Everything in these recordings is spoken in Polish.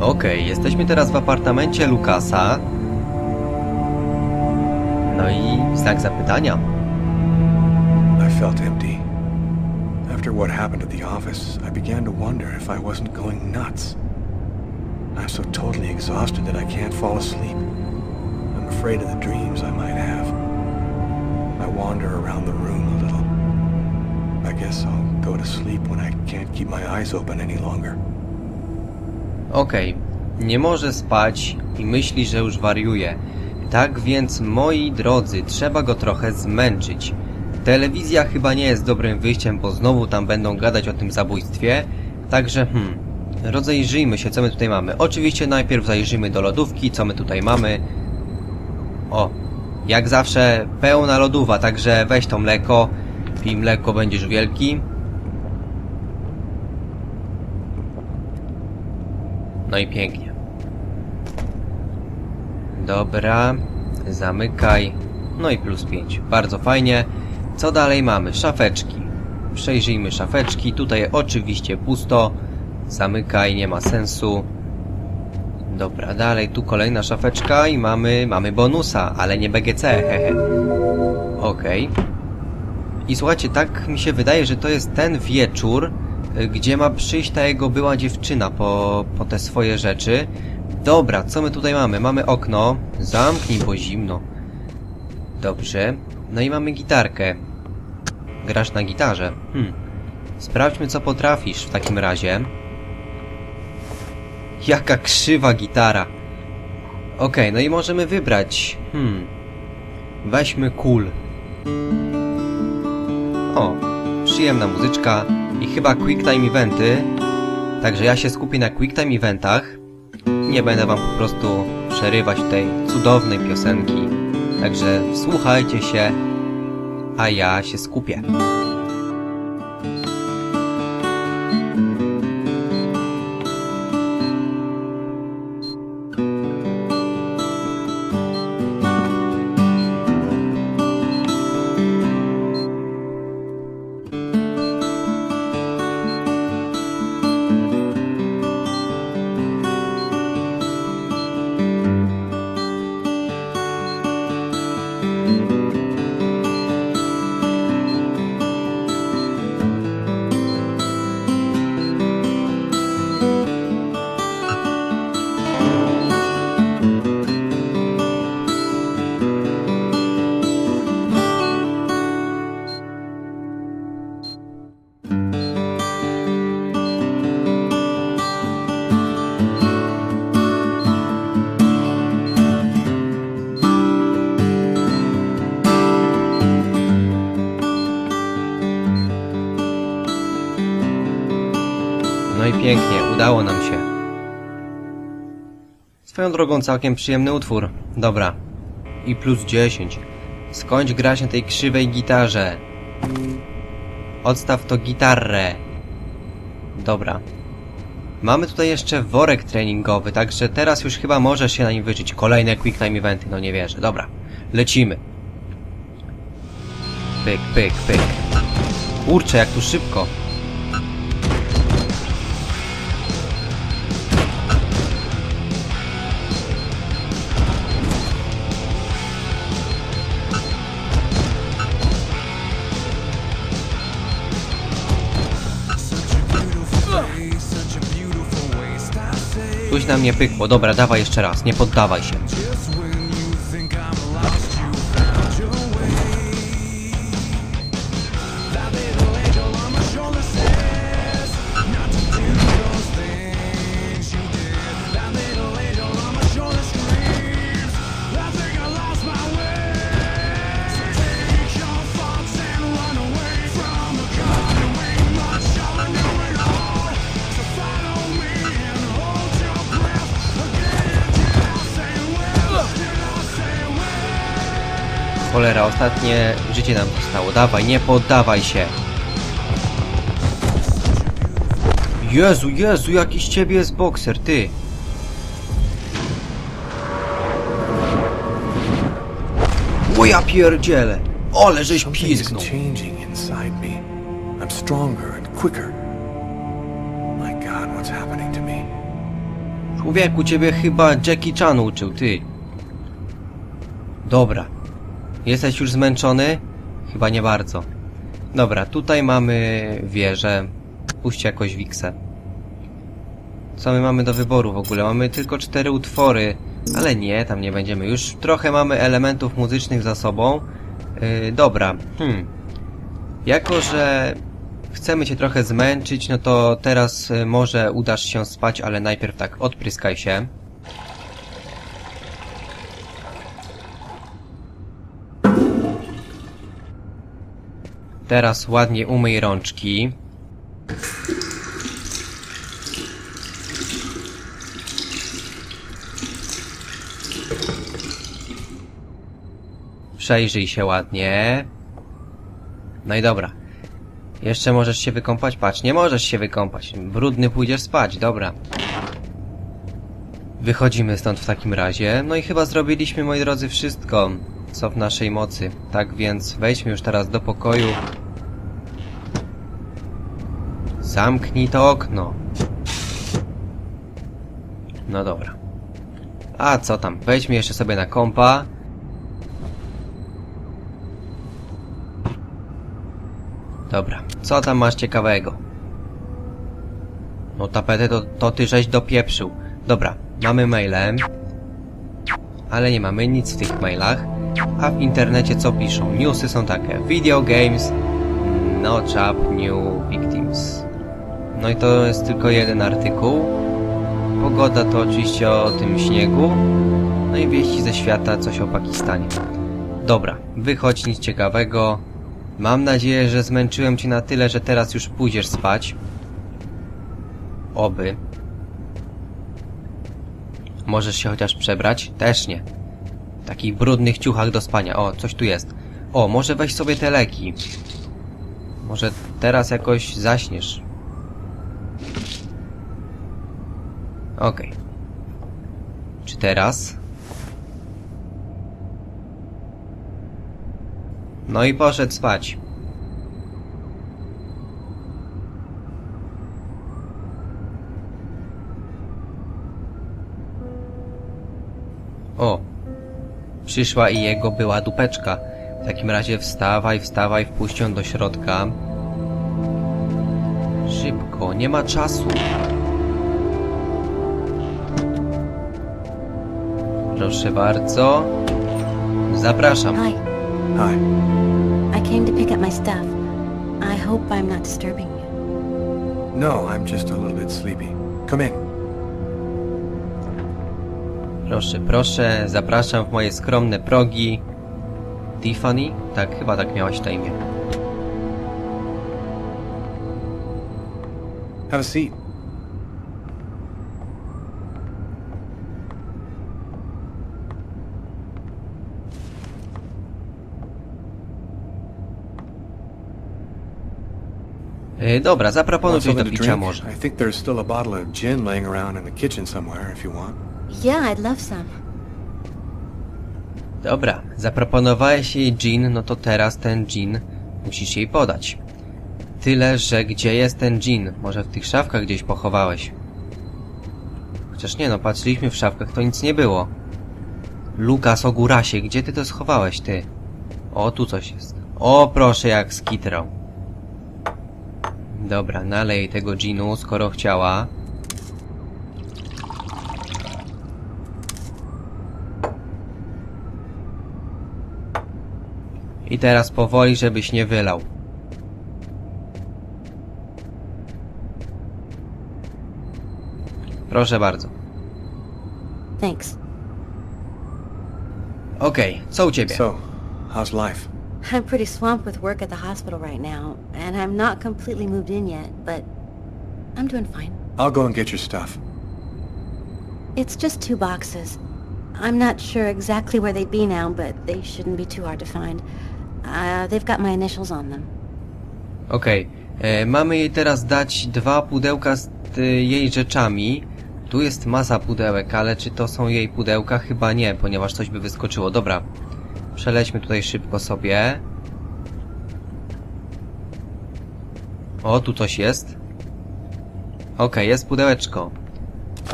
Okej, jesteśmy teraz w apartamencie Lukasa. No i znak zapytania. I felt empty. After what happened at the office, I began to wonder if I wasn't going nuts. I'm so totally exhausted that I can't fall asleep. I'm afraid of the dreams I might have. I wander around the room a little. I guess I'll go to sleep when I can't keep my eyes open any longer. Okej, nie może spać i myśli, że już wariuje. Tak więc, moi drodzy, trzeba go trochę zmęczyć. Telewizja chyba nie jest dobrym wyjściem, bo znowu tam będą gadać o tym zabójstwie. Także, hmm, rozejrzyjmy się, co my tutaj mamy. Oczywiście najpierw zajrzyjmy do lodówki, co my tutaj mamy. O, jak zawsze pełna lodowa, także weź to mleko. Pij mleko, będziesz wielki. No i pięknie. Dobra, zamykaj. No i plus 5. Bardzo fajnie. Co dalej mamy? Szafeczki. Przejrzyjmy szafeczki. Tutaj oczywiście pusto. Zamykaj, nie ma sensu. Dobra, dalej tu kolejna szafeczka i mamy, mamy bonusa, ale nie BGC, hehe. Okej. I słuchajcie, tak mi się wydaje, że to jest ten wieczór, gdzie ma przyjść ta jego była dziewczyna po, po te swoje rzeczy. Dobra, co my tutaj mamy? Mamy okno. Zamknij, bo zimno. Dobrze. No i mamy gitarkę. Grasz na gitarze. Hmm. Sprawdźmy, co potrafisz w takim razie. Jaka krzywa gitara. Okej, no i możemy wybrać. Hmm. Weźmy cool. O, przyjemna muzyczka i chyba quick time eventy. Także ja się skupię na quick time eventach. Nie będę wam po prostu przerywać tej cudownej piosenki. Także słuchajcie się, a ja się skupię. Pięknie, udało nam się. Swoją drogą całkiem przyjemny utwór. Dobra. I plus 10. Skończ grać na tej krzywej gitarze. Odstaw to gitarę. Dobra. Mamy tutaj jeszcze worek treningowy, także teraz już chyba możesz się na nim wyżyć. Kolejne quick time eventy, no nie wierzę. Dobra. Lecimy. Pyk, pyk, pyk. Kurczę, jak tu szybko. Coś na mnie pykło. Dobra, dawaj jeszcze raz. Nie poddawaj się. Ostatnie życie nam zostało. Dawaj, nie poddawaj się. Jezu, Jezu, jakiś ciebie jest bokser, ty. O ja pierdzielę. Ole, żeś pizgnął. changing inside me. I'm stronger and quicker. My God, what's happening to me? Człowieku, ciebie chyba Jackie Chan uczył, ty. Dobra. Jesteś już zmęczony? Chyba nie bardzo. Dobra, tutaj mamy wieżę. Puśćcie jakoś wiksę. Co my mamy do wyboru w ogóle? Mamy tylko cztery utwory. Ale nie, tam nie będziemy. Już trochę mamy elementów muzycznych za sobą. Yy, dobra, hmm. Jako, że chcemy cię trochę zmęczyć, no to teraz y, może udasz się spać, ale najpierw tak odpryskaj się. Teraz ładnie umyj rączki. Przejrzyj się ładnie. No i dobra. Jeszcze możesz się wykąpać? Patrz, nie możesz się wykąpać. Brudny pójdziesz spać, dobra. Wychodzimy stąd w takim razie. No i chyba zrobiliśmy, moi drodzy, wszystko, co w naszej mocy. Tak więc wejdźmy już teraz do pokoju. Zamknij to okno. No dobra. A co tam? Wejdźmy jeszcze sobie na kompa. Dobra, co tam masz ciekawego? No tapetę to, to ty żeś dopieprzył. Dobra, mamy maile. Ale nie mamy nic w tych mailach. A w internecie co piszą? Newsy są takie. Video games, no chap, new victims. No i to jest tylko jeden artykuł. Pogoda to oczywiście o tym śniegu. No i wieści ze świata, coś o Pakistanie. Dobra, wychodź nic ciekawego. Mam nadzieję, że zmęczyłem cię na tyle, że teraz już pójdziesz spać. Oby. Możesz się chociaż przebrać? Też nie. Takich brudnych ciuchach do spania. O, coś tu jest. O, może weź sobie te leki. Może teraz jakoś zaśniesz. Okej. Czy teraz? No i poszedł spać. O, przyszła i jego była dupeczka. W takim razie wstawaj, wstawaj, wpuść ją do środka. Szybko, nie ma czasu. Proszę bardzo. Zapraszam. Hi, Hi. I came to pick up my stuff. I hope I'm not disturbing you. No, I'm just a little bit sleepy. Come in. Proszę, proszę, zapraszam w moje skromne progi. Tiffany? Tak, chyba tak miałaś na imię. Have a seat. E, dobra, zaproponuj coś do picia może. I think there's still a bottle of gin laying around in the kitchen somewhere if you want. Yeah, I'd love some. Dobra, zaproponowałeś jej gin, no to teraz ten gin musisz jej podać. Tyle, że gdzie jest ten gin? Może w tych szafkach gdzieś pochowałeś. Chociaż nie no, patrzyliśmy w szafkach, to nic nie było. Lukas Ogurasie, gdzie ty to schowałeś, ty? O, tu coś jest. O, proszę, jak skitrał. Dobra, nalej tego ginu, skoro chciała. I teraz powoli, żebyś nie wylał. Proszę bardzo. Thanks. Okej, co u ciebie? So, how's life? I'm pretty swamped with work at the hospital right now, and I'm not completely moved in yet, but I'm doing fine. I'll go and get your stuff. It's just two boxes. I'm not sure exactly where they'd be now, but they shouldn't be too hard to find. Uh, they've got my initials on them. Okej, e, mamy jej teraz dać dwa pudełka z jej rzeczami. Tu jest masa pudełek, ale czy to są jej pudełka? Chyba nie, ponieważ coś by wyskoczyło. Dobra, przelećmy tutaj szybko sobie. O, tu coś jest. Okej, jest pudełeczko.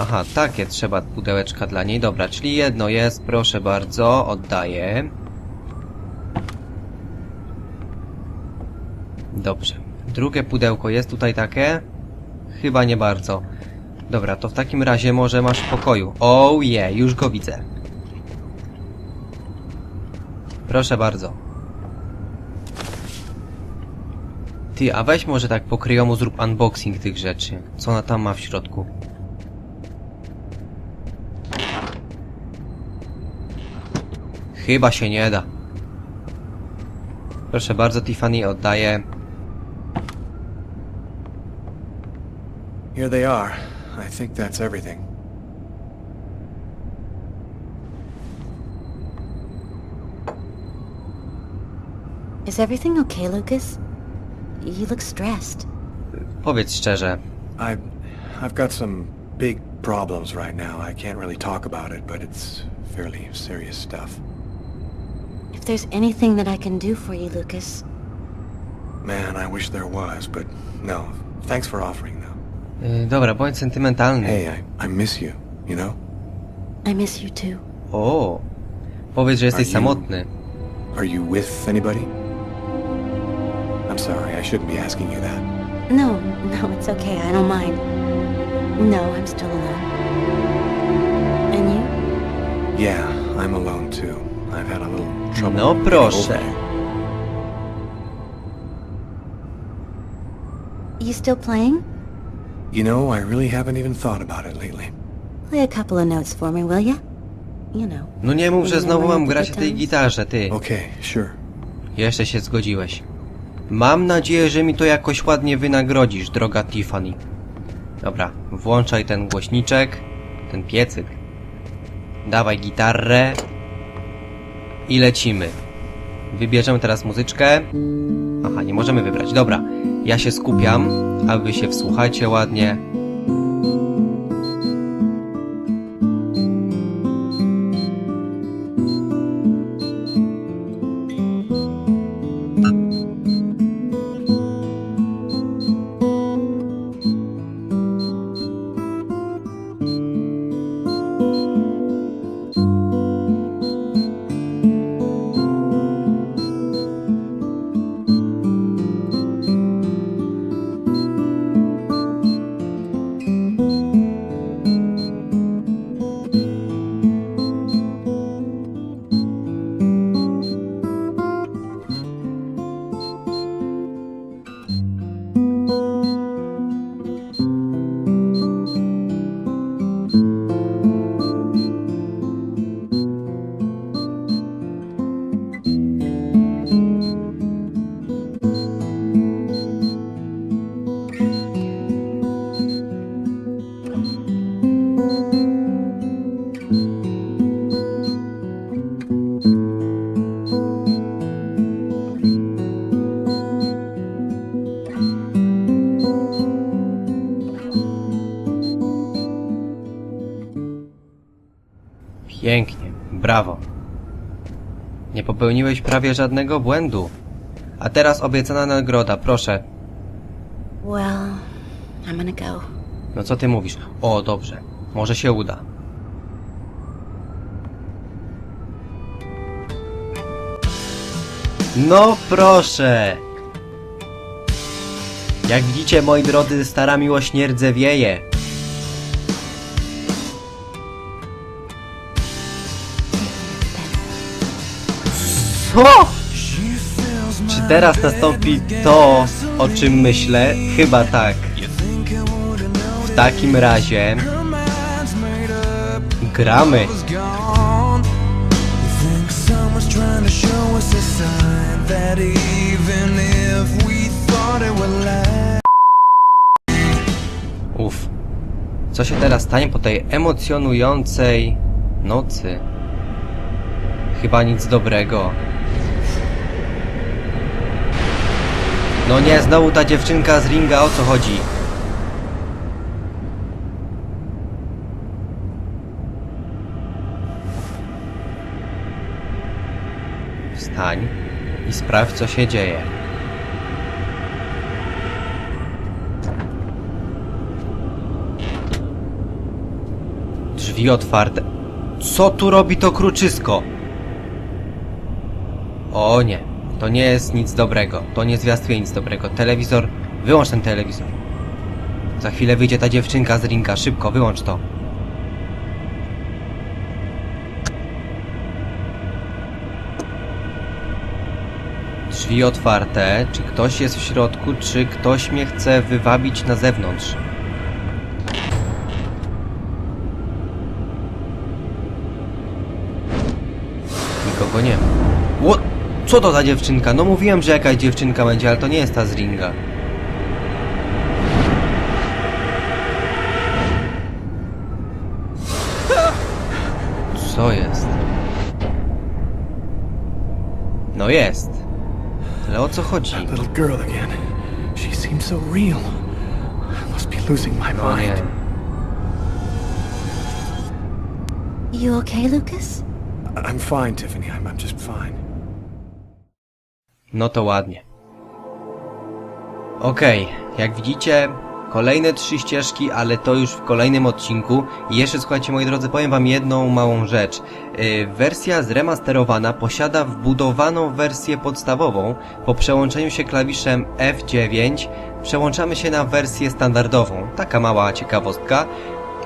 Aha, takie trzeba pudełeczka dla niej. Dobra, czyli jedno jest, proszę bardzo, oddaję. Dobrze. Drugie pudełko jest tutaj takie? Chyba nie bardzo. Dobra, to w takim razie może masz w pokoju. Oh yeah, już go widzę. Proszę bardzo. Ty, a weź może tak po kryjomu zrób unboxing tych rzeczy. Co ona tam ma w środku? Chyba się nie da. Proszę bardzo, Tiffany, oddaję. Here they are. I think that's everything. Is everything okay, Lucas? You look stressed. Powiedz szczerze. I, I've got some big problems right now. I can't really talk about it, but it's fairly serious stuff. If there's anything that I can do for you, Lucas, Man, I wish there was, but no. Thanks for offering, though. Yy, dobra, bądź sentymentalny. Hey, I, I miss you, you know? I miss you too. O, powiedz, że jesteś Are you- samotny. Are you with anybody? I'm sorry, I shouldn't be asking you that. No, no, it's okay. I don't mind. No, I'm still alone. And you? Yeah, I'm alone too. I've had a little trouble. No getting proszę. over. You still playing? You know, I really haven't even thought about it lately. Play a couple of notes for me, will ya? You know. No nie mów, że znowu mam grać na tej gitarze, ty. Okay, sure. Jeszcze się zgodziłeś. Mam nadzieję, że mi to jakoś ładnie wynagrodzisz, droga Tiffany. Dobra, włączaj ten głośniczek, ten piecyk. Dawaj gitarę. I lecimy. Wybierzemy teraz muzyczkę. Aha, nie możemy wybrać. Dobra, ja się skupiam, a wy się wsłuchajcie ładnie. Popełniłeś prawie żadnego błędu. A teraz obiecana nagroda, proszę. Well, I'm gonna go. No co ty mówisz? O, dobrze. Może się uda. No proszę! Jak widzicie, moi drodzy, stara miłość nie rdzewieje. Co? Czy teraz nastąpi to, o czym myślę? Chyba tak. W takim razie gramy. gone. You think someone's trying to show us a sign that even if we thought it would last. Uf. Co się teraz stanie po tej emocjonującej nocy? Chyba nic dobrego. No nie, znowu ta dziewczynka z ringa, o co chodzi? Wstań i sprawdź, co się dzieje. Drzwi otwarte. Co tu robi to kruczysko? O nie, to nie jest nic dobrego. To nie zwiastuje nic dobrego. Telewizor, wyłącz ten telewizor. Za chwilę wyjdzie ta dziewczynka z ringa. Szybko, wyłącz to. Drzwi otwarte. Czy ktoś jest w środku, czy ktoś mnie chce wywabić na zewnątrz? Nikogo nie ma. Ło... Co to za dziewczynka? No mówiłem, że jakaś dziewczynka będzie, ale to nie jest ta z ringa. Co jest? No jest. Ale o co chodzi? Little girl again. She seems so real. I must be losing my O nie. mind. You okay, Lucas? I'm fine, Tiffany. I'm, I'm just fine. No to ładnie. Okej, jak widzicie, kolejne trzy ścieżki, ale to już w kolejnym odcinku. I jeszcze słuchajcie, moi drodzy, powiem wam jedną małą rzecz. Yy, wersja zremasterowana posiada wbudowaną wersję podstawową. Po przełączeniu się klawiszem F9 przełączamy się na wersję standardową. Taka mała ciekawostka.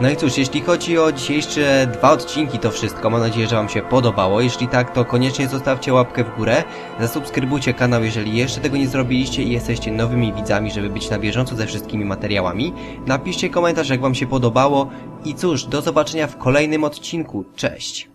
No i cóż, jeśli chodzi o dzisiejsze dwa odcinki, to wszystko. Mam nadzieję, że Wam się podobało. Jeśli tak, to koniecznie zostawcie łapkę w górę. Zasubskrybujcie kanał, jeżeli jeszcze tego nie zrobiliście i jesteście nowymi widzami, żeby być na bieżąco ze wszystkimi materiałami. Napiszcie komentarz, jak Wam się podobało. I cóż, do zobaczenia w kolejnym odcinku. Cześć!